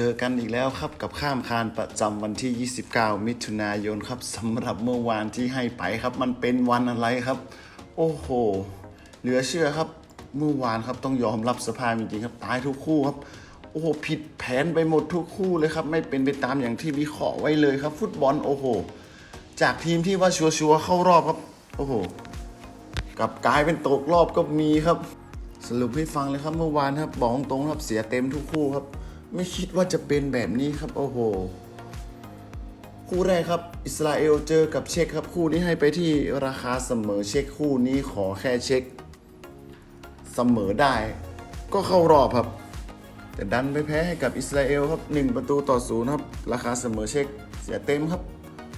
เจอกันอีกแล้วครับกับข้ามคานประจำวันที่ 29 มิถุนายนครับสำหรับเมื่อวานที่ให้ไปครับ มันเป็นวันอะไรครับ โอ้โห เหลือเชื่อครับเมื่อวานครับต้องยอมรับสภาพจริงๆครับตายทุกคู่ครับ โอ้โหผิดแผนไปหมดทุกคู่เลยครับ ไม่เป็นไปตามอย่างที่วิเคราะห์ไว้เลยครับ ฟุตบอลโอ้โห จากทีมที่ว่าชัวร์ๆเข้ารอบครับ โอ้โหกับกลายเป็นตกรอบก็มีครับ สรุปให้ฟังเลยครับเมื่อวานครับบอกตรงครับเสียเต็มทุกคู่ครับ ไม่คิดว่าจะเป็นแบบนี้ครับ โอ้โห คู่แรกครับ อิสราเอลเจอกับเช็กครับ คู่นี้ให้ไปที่ราคาเสมอเช็คคู่นี้ขอแค่เช็ค เสมอได้ ก็เข้ารอบครับ แต่ดันไปแพ้ให้กับอิสราเอลครับ 1 ประตูต่อศูนย์ครับ ราคาเสมอเช็คเสียเต็มครับ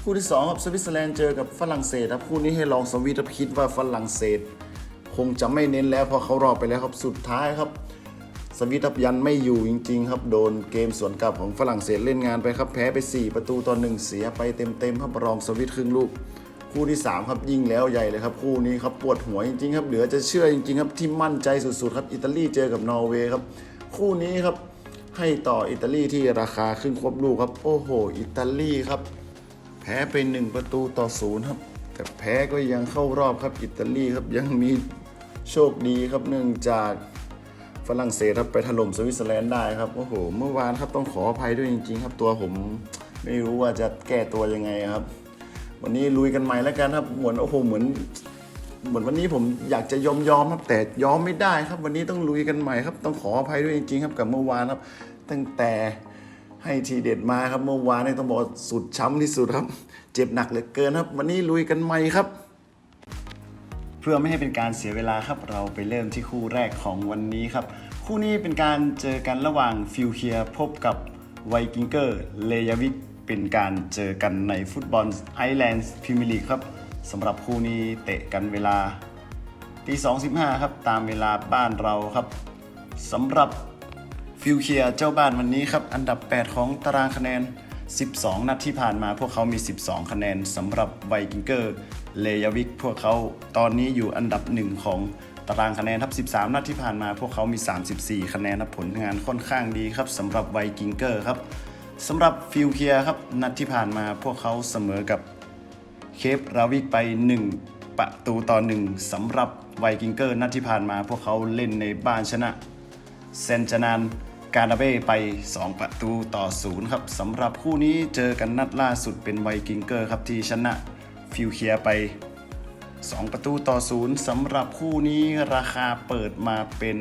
คู่ที่2ครับสวิตเซอร์แลนด์เจอกับฝรั่งเศสครับคู่นี้ให้ลองสวิตครับคิดว่าฝรั่งเศส คงจะไม่เน้นแล้วเพราะเขารอบไปแล้วครับสุดท้ายครับ สวิตครับยันไม่อยู่จริง ๆ ครับ โดนเกมสวนกลับของฝรั่งเศสเล่นงานไปครับ แพ้ไป 4 ประตูต่อหนึ่งเสียไปเต็มๆครับรองสวิตครึ่งลูก คู่ที่ 3 ครับยิงแล้วใหญ่เลยครับ คู่นี้ครับปวดหัวจริงๆครับเหลือจะเชื่อจริงๆครับที่มั่นใจสุดๆครับอิตาลีเจอกับนอร์เวย์ครับ คู่นี้ครับให้ต่ออิตาลีที่ราคาครึ่งครบลูกครับโอ้โห อิตาลีครับแพ้ไป 1 ประตูต่อศูนย์ครับแต่แพ้ก็ยังเข้ารอบครับอิตาลีครับยังมีโชคดีครับเนื่องจาก ฝรั่งเศสครับไปถล่มสวิตเซอร์แลนด์ได้ครับโอ้โหเมื่อวานครับต้องขออภัยด้วยจริง ๆ ครับ ตัวผมไม่รู้ว่าจะแก้ตัวยังไงครับ วันนี้ลุยกันใหม่แล้วกันครับเหมือนโอ้โหเหมือนเหมือนวันนี้ผมอยากจะยอมยอมครับแต่ยอมไม่ได้ครับ วันนี้ต้องลุยกันใหม่ครับ ต้องขออภัยด้วยจริงๆครับกับเมื่อวานครับ ตั้งแต่ให้ทีเด็ดมาครับเมื่อวานนี่ต้องบอกสุดช้ำที่สุดครับ เจ็บหนักเหลือเกินครับ วันนี้ลุยกันใหม่ครับ เพื่อไม่ให้เป็นการเสียเวลาครับ เราไปเริ่มที่คู่แรกของวันนี้ครับ คู่นี้เป็นการเจอกันระหว่างฟิวเคียพบกับไวกิงเกอร์เลยาวิกเป็นการเจอกันในฟุตบอลไอแลนด์พรีเมียร์ลีกครับสำหรับคู่นี้เตะกันเวลาตี2.15ครับตามเวลาบ้านเราครับสำหรับฟิวเคียเจ้าบ้านวันนี้ครับ อันดับ 8 ของตารางคะแนน 12 นัดที่ผ่านมาพวกเขามี 12 คะแนนสำหรับไวกิงเกอร์เลยาวิกพวกเขาตอนนี้อยู่อันดับ 1 ของตารางคะแนนครับ 13 นัดที่ผ่านมาพวกเขามี 34 คะแนนผลงานค่อนข้างดีครับสำหรับไวกิงเกอร์ครับสำหรับฟิวเคียครับนัดที่ผ่านมาพวกเขาเสมอกับเคปราวิกไป 1 ประตูต่อ 1สำหรับไวกิงเกอร์นัดที่ผ่านมาพวกเขาเล่นในบ้านชนะเซนจานาน การาเบ้ไป 2 ประตูต่อ0ครับสำหรับคู่นี้เจอกันนัดล่าสุดเป็นไวกิงเกอร์ครับที่ชนะฟิวเคียไป 2 ประตูต่อ0สำหรับคู่นี้ราคาเปิดมาเป็น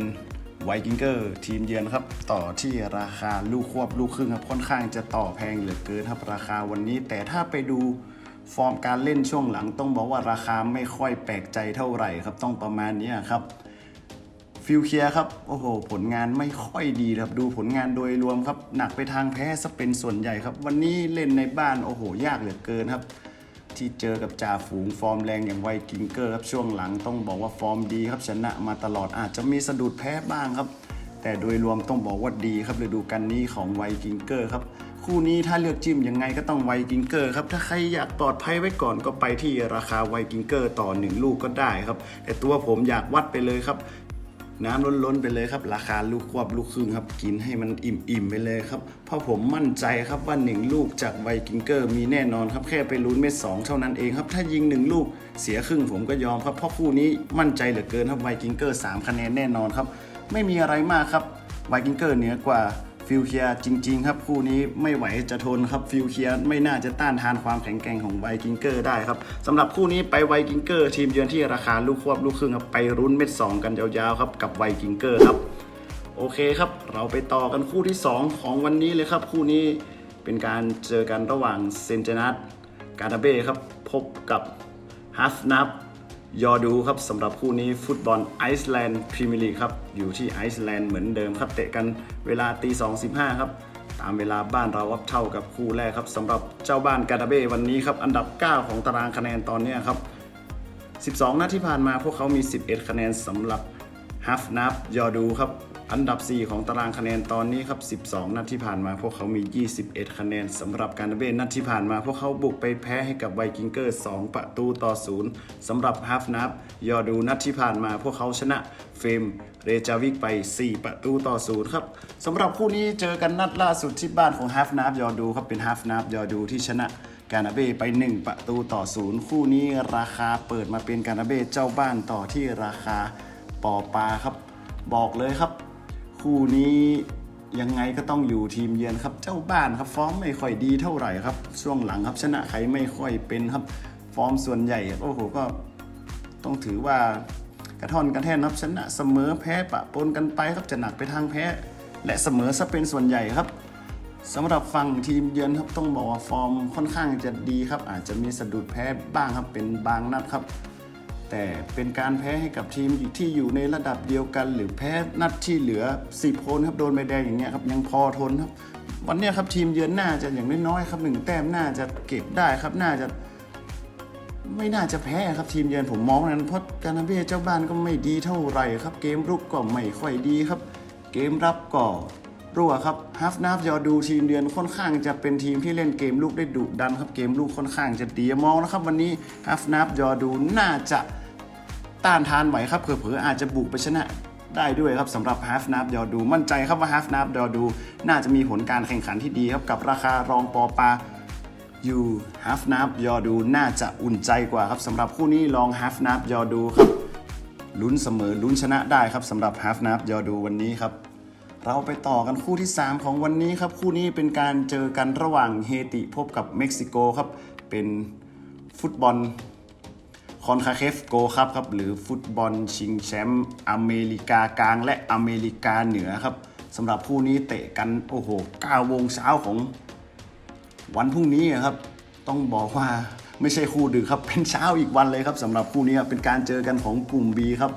ไวกิงเกอร์ทีมเยือนครับ ต่อที่ราคาลูกควบลูกครึ่งครับค่อนข้างจะต่อแพงเหลือเกินครับราคาวันนี้ แต่ถ้าไปดูฟอร์มการเล่นช่วงหลังต้องบอกว่าราคาไม่ค่อยแปลกใจเท่าไหร่ครับต้องประมาณนี้ครับ ฟิลเคียครับ โอ้โห ผลงานไม่ค่อยดีครับ ดูผลงานโดยรวมครับ หนักไปทางแพ้ซะเป็นส่วนใหญ่ครับ วันนี้เล่นในบ้าน โอ้โห ยากเหลือเกินครับ ที่เจอกับจ่าฝูงฟอร์มแรงอย่างไวกิงเกอร์ครับ ช่วงหลังต้องบอกว่าฟอร์มดีครับ ชนะมาตลอด อาจจะมีสะดุดแพ้บ้างครับ แต่โดยรวมต้องบอกว่าดีครับฤดูกาลนี้ของไวกิงเกอร์ครับ คู่นี้ถ้าเลือกจิ้มยังไงก็ต้องไวกิงเกอร์ครับ ถ้าใครอยากปลอดภัยไว้ก่อนก็ไปที่ราคาไวกิงเกอร์ต่อหนึ่งลูกก็ได้ครับ แต่ตัวผมอยากวัดไปเลยครับ น้ำล้นๆไปเลยครับ ราคาลูกควบลูกครึ่งครับ กินให้มันอิ่มๆไปเลยครับ เพราะผมมั่นใจครับว่า 1 ลูกจากไวกิงเกอร์มีแน่นอนครับ แค่ไปลุ้นเม็ดสองเท่านั้นเองครับ ถ้ายิง 1 ลูกเสียครึ่งผมก็ยอมครับ เพราะคู่นี้มั่นใจเหลือเกินครับไวกิงเกอร์3คะแนนแน่นอนครับ ไม่มีอะไรมากครับไวกิงเกอร์เหนือกว่า ฟิลเคียจริง ๆ ครับคู่นี้ไม่ไหวจะทนครับฟิลเคียไม่น่าจะต้านทานความแข็งแกร่งของไวกิงเกอร์ได้ครับสำหรับคู่นี้ไปไวกิงเกอร์ทีมเยือนที่ราคาลูกควบลูกครึ่งครับไปรุ้นเม็ดสองกันยาวๆครับกับไวกิงเกอร์ครับโอเคครับเราไปต่อกันคู่ที่ 2 ของวันนี้เลยครับคู่นี้เป็นการเจอกันระหว่างเซนเจนัสการาเบ้ครับพบกับฮัฟนับ ยอดูครับสำหรับคู่นี้ฟุตบอลไอซ์แลนด์พรีเมียร์ลีกครับ อยู่ที่ไอซ์แลนด์เหมือนเดิมครับ เตะกันเวลาตี2 15ครับ ตามเวลาบ้านเราครับเท่ากับคู่แรกครับสำหรับเจ้าบ้านการาเบ้วันนี้ครับ อันดับ 9 ของตารางคะแนนตอนนี้ครับ 12 นัดที่ผ่านมาพวกเขามี 11 คะแนนสำหรับ ฮัฟนับยอดูครับ อันดับ 4 ของตารางคะแนนตอนนี้ครับ 12 นัดที่ผ่านมาพวกเขามี 21 คะแนนสำหรับการเบนนัดที่ผ่านมา พวกเขาบุกไปแพ้ให้กับไวกิงเกอร์ 2 ประตูต่อ0สำหรับฮาฟนับยอดูนัดที่ผ่านมา พวกเขาชนะเฟรมเรจาวิกไป 4 ประตูต่อ0ครับสำหรับคู่นี้เจอกันนัดล่าสุดที่บ้านของฮาฟนับยอดูครับเป็นฮาฟนับยอดูที่ชนะกานาเบ้ไป 1 ประตูต่อศูนย์คู่นี้ราคาเปิดมาเป็นกานาเบ้เจ้าบ้านต่อที่ราคา ปอปาครับ บอกเลยครับ คู่นี้ยังไงก็ต้องอยู่ทีมเยือนครับ เจ้าบ้านครับฟอร์มไม่ค่อยดีเท่าไหร่ครับ ช่วงหลังครับชนะใครไม่ค่อยเป็นครับ ฟอร์มส่วนใหญ่โอ้โหก็ต้องถือว่ากระท่อนกระแท่นครับชนะเสมอแพ้ปะปนกันไปครับจะหนักไปทางแพ้ และเสมอซะเป็นส่วนใหญ่ครับสำหรับฝั่งทีมเยือนครับต้องบอกว่าฟอร์มค่อนข้างจะดีครับ อาจจะมีสะดุดแพ้บ้างครับเป็นบางนัดครับ แต่เป็นการแพ้ให้กับทีมที่อยู่ในระดับเดียวกัน หรือแพ้นัดที่เหลือ 10คนครับโดนใบแดงอย่างเงี้ยครับยังพอทนครับ วันเนี้ยครับทีมเยือนน่าจะอย่างน้อยๆครับหนึ่งแต้มน่าจะเก็บได้ครับน่าจะ ไม่น่าจะแพ้ครับทีมเยือนผมมองนั้นเพราะกานาเบ้เจ้าบ้านก็ไม่ดีเท่าไหร่ครับ เกมรุกก็ไม่ค่อยดีครับ เกมรับก็รั่วครับฮัฟนาฟยอดูทีมเยือนค่อนข้างจะเป็นทีมที่เล่นเกมลูกได้ดุดันครับเกมลูกค่อนข้างจะดีมองนะครับ วันนี้ฮัฟนาฟยอดูน่าจะ ต้านทานไหวครับเผลอๆอาจจะบุกไปชนะได้ด้วยครับสำหรับฮาฟนับยอดู มั่นใจครับว่าฮาฟนับยอดู น่าจะมีผลการแข่งขันที่ดีครับกับราคารองปอปาอยู่ฮาฟนับยอดูน่าจะอุ่นใจกว่าครับสำหรับคู่นี้ลองฮาฟนับยอดูครับลุ้นเสมอลุ้นชนะได้ครับสำหรับฮาฟนับยอดูวันนี้ครับเราไปต่อกันคู่ที่ 3 ของวันนี้ครับคู่นี้เป็นการเจอกันระหว่างเฮติพบกับเม็กซิโกครับเป็นฟุตบอล อนคาเคฟโกครับครับหรือฟุตบอลชิงแชมป์อเมริกากลางและอเมริกาเหนือครับสำหรับคู่นี้เตะกันโอ้โห9โมงเช้าของวันพรุ่งนี้ครับ ต้องบอกว่าไม่ใช่คู่ดึกครับเป็นเช้าอีกวันเลยครับสำหรับคู่นี้ครับเป็นการเจอกันของกลุ่ม B ครับ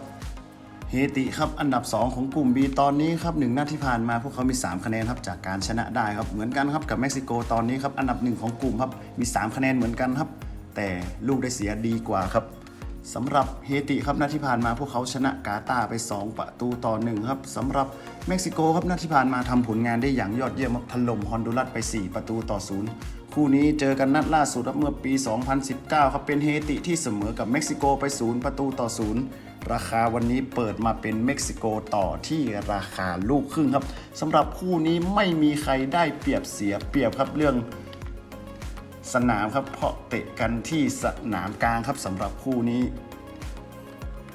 เฮติครับอันดับ 2 ของกลุ่ม B ตอนนี้ครับหนึ่งนัดที่ผ่านมาพวกเขามี 3 คะแนนครับจากการชนะได้ครับเหมือนกันครับกับเม็กซิโกตอนนี้ครับอันดับหนึ่งของกลุ่มครับมี 3 คะแนนเหมือนกันครับ แต่ลูกได้เสียดีกว่าครับ สำหรับเฮติครับนัดที่ผ่านมาพวกเขาชนะกาตาไป 2 ประตูต่อ 1 ครับสำหรับเม็กซิโกครับนัดที่ผ่านมาทำผลงานได้อย่างยอดเยี่ยมครับถล่มฮอนดูรัสไป 4 ประตูต่อ 0 คู่นี้เจอกันนัดล่าสุดครับเมื่อปี 2019 ครับเป็นเฮติที่เสมอกับเม็กซิโกไป 0 ประตูต่อ 0 ราคาวันนี้เปิดมาเป็นเม็กซิโกต่อที่ราคาลูกครึ่งครับสำหรับคู่นี้ไม่มีใครได้เปรียบเสียเปรียบครับเรื่อง สนามครับ เพราะเตะกันที่สนามกลางครับสำหรับคู่นี้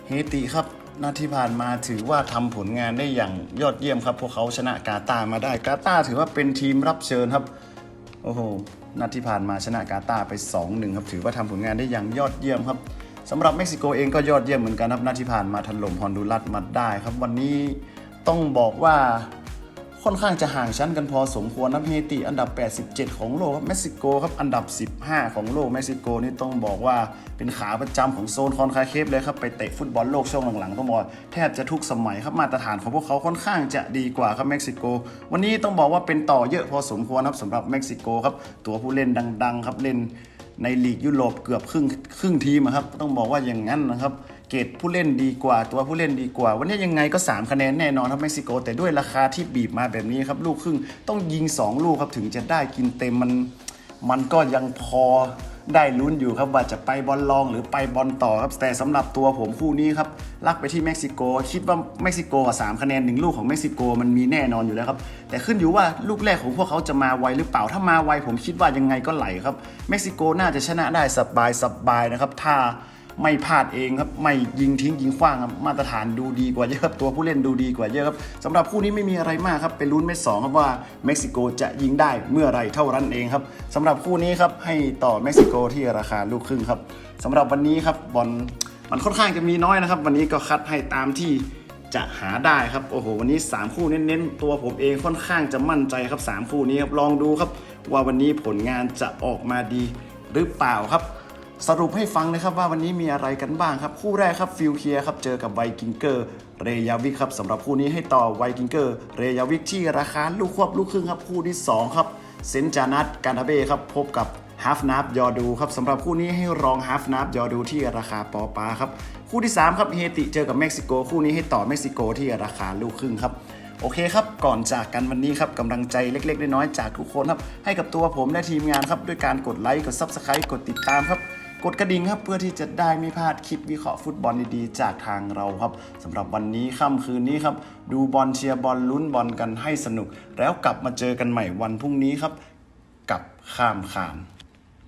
เฮติครับนัดที่ผ่านมาถือว่าทำผลงานได้อย่างยอดเยี่ยมครับ พวกเขาชนะกาตามาได้กาตาถือว่าเป็นทีมรับเชิญครับโอ้โหนัดที่ผ่านมาชนะกาตาไป 2-1ครับถือว่าทำผลงานได้อย่างยอดเยี่ยมครับสำหรับเม็กซิโกเองก็ยอดเยี่ยมเหมือนกันครับนัดที่ผ่านมาถล่มฮอนดูรัสมาได้ครับ วันนี้ต้องบอกว่า ค่อนข้างจะห่างชั้นกันพอสมควรนะเฮติอันดับ 87 ของโลกครับเม็กซิโกครับอันดับ 15 ของโลกเม็กซิโกนี่ต้องบอกว่าเป็นขาประจำของโซนคอนคาเคฟเลยครับไปเตะฟุตบอลโลกช่วงหลังๆต้องบอกแทบจะทุกสมัยครับมาตรฐานของพวกเขาค่อนข้างจะดีกว่าครับเม็กซิโก วันนี้ต้องบอกว่าเป็นต่อเยอะพอสมควรครับสำหรับเม็กซิโกครับตัวผู้เล่นดัง ๆ ครับเล่นในลีกยุโรปเกือบครึ่งครึ่งทีมครับต้องบอกว่าอย่างนั้นนะครับ เกรดผู้เล่นดีกว่า ตัวผู้เล่นดีกว่า วันนี้ยังไงก็ 3 คะแนนแน่นอนครับเม็กซิโก แต่ด้วยราคาที่บีบมาแบบนี้ครับลูกครึ่งต้องยิง 2 ลูกครับถึงจะได้กินเต็มมัน มันก็ยังพอได้ลุ้นอยู่ครับว่าจะไปบอลลองหรือไปบอลต่อครับแต่สำหรับตัวผมคู่นี้ครับลักไปที่เม็กซิโก คิดว่าเม็กซิโกกับ3คะแนนหนึ่งลูกของเม็กซิโกมันมีแน่นอนอยู่แล้วครับแต่ขึ้นอยู่ว่าลูกแรกของพวกเขาจะมาไวหรือเปล่าถ้ามาไวผมคิดว่ายังไงก็ไหลครับเม็กซิโกน่าจะชนะได้สบายสบายนะครับถ้า ไม่พลาดเองครับไม่ยิงทิ้งยิงขว้างครับมาตรฐานดูดีกว่าเยอะครับตัวผู้เล่นดูดีกว่าเยอะครับสำหรับคู่นี้ไม่มีอะไรมากครับเป็นลุ้นเม็ดสองครับว่าเม็กซิโกจะยิงได้เมื่อไรเท่านั้นเองครับสำหรับคู่นี้ครับให้ต่อเม็กซิโกที่ราคาลูกครึ่งครับสำหรับวันนี้ครับบอลมันค่อนข้างจะมีน้อยนะครับ วันนี้ก็คัดให้ตามที่จะหาได้ครับโอ้โหวันนี้ 3 คู่เน้นๆ ตัวผมเองค่อนข้างจะมั่นใจครับ 3 คู่นี้ครับลองดูครับ ว่าวันนี้ผลงานจะออกมาดีหรือเปล่าครับ สรุปให้ฟังนะครับว่าวันนี้มีอะไรกันบ้างครับ คู่แรกครับฟิลเคียครับเจอกับไวกิงเกอร์เรยาวิกครับสำหรับคู่นี้ให้ต่อไวกิงเกอร์เรยาวิกที่ราคาลูกควบลูกครึ่งครับคู่ที่ 2 ครับเซนจานัทกานาเบ้ครับพบกับฮาฟนับยอดูครับสำหรับคู่นี้ให้รองฮาฟนับยอดูที่ราคาปอปาครับคู่ที่ 3 ครับเฮติเจอกับเม็กซิโก คู่นี้ให้ต่อเม็กซิโกที่ราคาลูกครึ่งครับโอเคครับ ก่อนจากกันวันนี้ครับกำลังใจเล็กๆ น้อยๆจากทุกคนครับ ให้กับตัวผมและทีมงานครับ ด้วยการกดไลค์ กด Subscribe กดติดตามครับ ดกระดิ่งครับ เพื่อที่จะได้ไม่พลาดคลิปวิเคราะห์ฟุตบอลดีๆ จากทางเราครับสำหรับวันนี้ค่ำคืนนี้ครับ ดูบอลเชียร์บอลลุ้นบอลกันให้สนุก แล้วกลับมาเจอกันใหม่วันพรุ่งนี้ครับ กับข้ามขาน